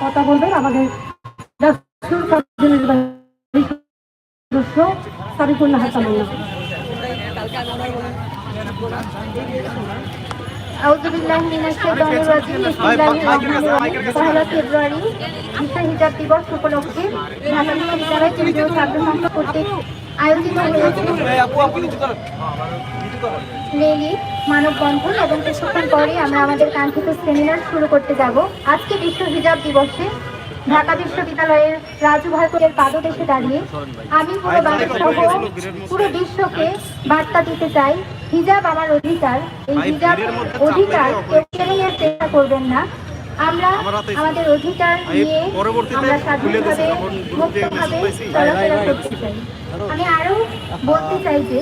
কথা বলবেন আমাদের সদস্য সারিকুল্লাহ হাসানুল্লাহ পহেলা ফেব্রুয়ারি বিশ্ব হিজাব দিবস উপলক্ষে ঢাকা বিশ্ববিদ্যালয় কেন্দ্রীয় ছাত্র সংসদ কর্তৃক আয়োজিত হয়েছে। রেলি মানববন্ধন এবং কিছুক্ষণ পরে আমরা আমাদের কাঙ্ক্ষিত সেমিনার শুরু করতে যাব। আজকে বিশ্ব হিজাব দিবসে ঢাকা বিশ্ববিদ্যালয়ের রাজু ভার্গবের পাদদেশে দাঁড়িয়ে আমি পুরো বাংলা সহ পুরো বিশ্বকে বার্তা দিতে চাই হিজাব আমার অধিকার। এই হিজাব অধিকার কেউ কেড়ে চেষ্টা করবেন না। আমরা আমাদের অধিকার নিয়ে আমরা স্বাধীনভাবে মুক্তভাবে চলাফেরা করতে চাই। আমি আরও বলতে চাই যে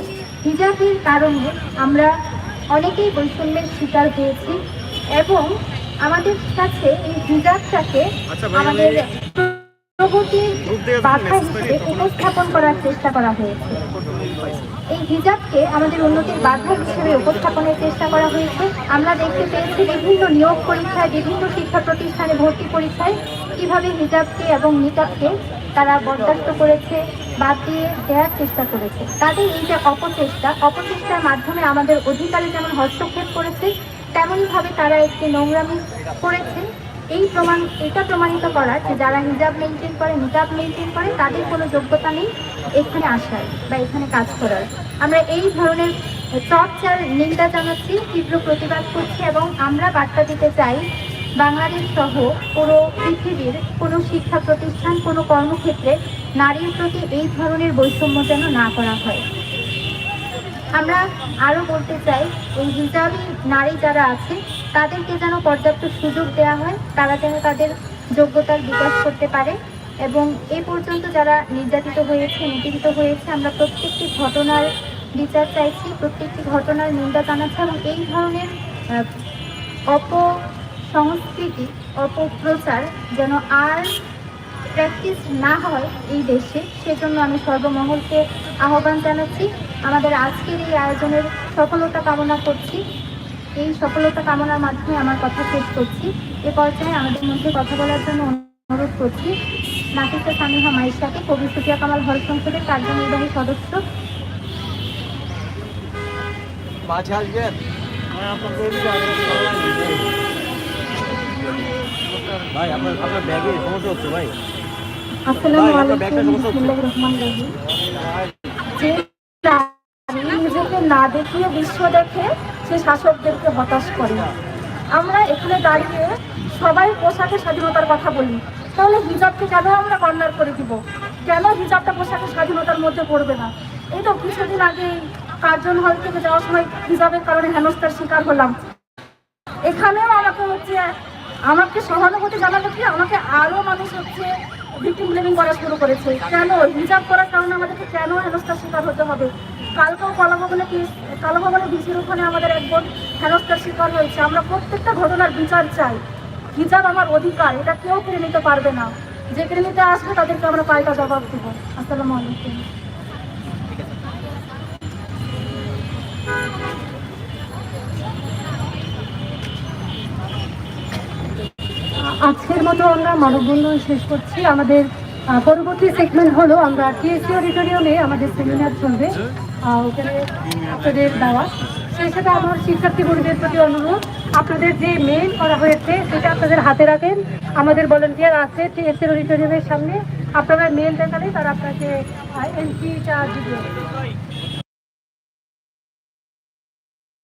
হিজাবের কারণে আমরা অনেকেই বৈষম্যের শিকার হয়েছি এবং আমাদের কাছে এই হিজাবটাকে আমাদের প্রগতির বাধা হিসেবে উপস্থাপন করার চেষ্টা করা হয়েছে। এই হিজাবকে আমাদের উন্নতির বাধা হিসেবে উপস্থাপনের চেষ্টা করা হয়েছে। আমরা দেখতে পেয়েছি বিভিন্ন নিয়োগ পরীক্ষায় বিভিন্ন শিক্ষা প্রতিষ্ঠানে ভর্তি পরীক্ষায় কীভাবে হিজাবকে এবং নিকাবকে তারা বরদাস্ত করেছে বাদ দিয়ে দেওয়ার চেষ্টা করেছে। তাদের এই যে অপচেষ্টা অপচেষ্টার মাধ্যমে আমাদের অধিকারে যেমন হস্তক্ষেপ করেছে তেমনইভাবে তারা একটি নোংরামি করেছে, এই প্রমাণ, এটা প্রমাণিত করার যে যারা হিজাব মেনটেন করে নিকাব মেনটেন করে, তাদের কোনো যোগ্যতা নেই এখানে আসার বা এখানে কাজ করার। আমরা এই ধরনের চর্চার নিন্দা জানাচ্ছি, তীব্র প্রতিবাদ করছি এবং আমরা বার্তা দিতে চাই বাংলাদেশ সহ পুরো পৃথিবীর কোনো শিক্ষা প্রতিষ্ঠান, কোনো কর্মক্ষেত্রে নারীর প্রতি এই ধরনের বৈষম্য যেন না করা হয়। আমরা আরও বলতে চাই, এই হিজাবি নারী যারা আছে, তাদেরকে যেন পর্যাপ্ত সুযোগ দেওয়া হয়, তারা যেন তাদের যোগ্যতার বিকাশ করতে পারে এবং এ পর্যন্ত যারা নির্যাতিত হয়েছে, নিপীড়িত হয়েছে, আমরা প্রত্যেকটি ঘটনার বিচার চাইছি, প্রত্যেকটি ঘটনার নিন্দা জানাচ্ছি এবং এই ধরনের অপসংস্কৃতি, অপপ্রচার যেন আর প্র্যাকটিস না হয় এই দেশে সেজন্য আমি সর্বমহলকে আহ্বান জানাচ্ছি। আমাদের আজকের এই আয়োজনের সফলতা কামনা করছি। এই সফলতা কামনার মাধ্যমে আমার কথা শেষ করছি। এ পর্যায়ে আমাদের মধ্যে কথা বলার জন্য অনুরোধ করছি। নাফিসা সামিহা মাইশাকে কবি সুফিয়া কামাল হল সংসদের কার্যনির্বাহী সদস্য। মাঝে আসবেন? ভাই আপনার আপনার ব্যাগে সমস্যা হচ্ছে ভাই। আসসালামু আলাইকুম বিসমিল্লাহির রহমানির রহিম। নিজেকে না দেখিয়ে বিশ্ব দেখে সে শাসকদেরকে হতাশ করে। আমরা এখানে দাঁড়িয়ে সবাই পোশাকের স্বাধীনতার কথা বলি। তাহলে হিজাবকে কেন আমরা কর্নার করে দিব? কেন হিজাবটা পোশাকের স্বাধীনতার মধ্যে পড়বে না? এই তো কিছুদিন আগে কার্জন হল থেকে যাওয়ার সময় হিজাবের কারণে হেনস্থার শিকার হলাম। এখানেও আমাকে হচ্ছে আমাকে সহানুভূতি জানালো কি আমাকে আরও মানুষ হচ্ছে ভিক্টিম ব্লেমিং করা শুরু করেছে। কেন? হিজাব করার কারণে আমাদেরকে কেন হেনস্থার শিকার হতে হবে? কালকেও কলাভবনে কি কলাভবনে বিসির ওখানে আমাদের একজন হেনস্থার শিকার হয়েছে। আমরা প্রত্যেকটা ঘটনার বিচার চাই। হিজাব আমার অধিকার, এটা কেউ কেড়ে নিতে পারবে না। যে কেড়ে নিতে আসবে, তাদেরকে আমরা পাল্টা জবাব দেবো। আসসালামু আলাইকুম। আজকের মতো আমরা মানববন্ধন শেষ করছি। আমাদের পরবর্তী সেগমেন্ট হলো আমরা টিএসসি অডিটোরিয়ামে আমাদের সেমিনার চলবে। ওখানে আপনাদের দেওয়া। সেই সাথে আমার শিক্ষার্থী বন্ধুদের প্রতি অনুরোধ, আপনাদের যে মেইল করা হয়েছে, সেটা আপনাদের হাতে রাখেন। আমাদের ভলেন্টিয়ার আছে টিএসসি অডিটোরিয়ামের সামনে। আপনারা মেল দেখালে তারা আপনাকে এন্ট্রিটা দিবে।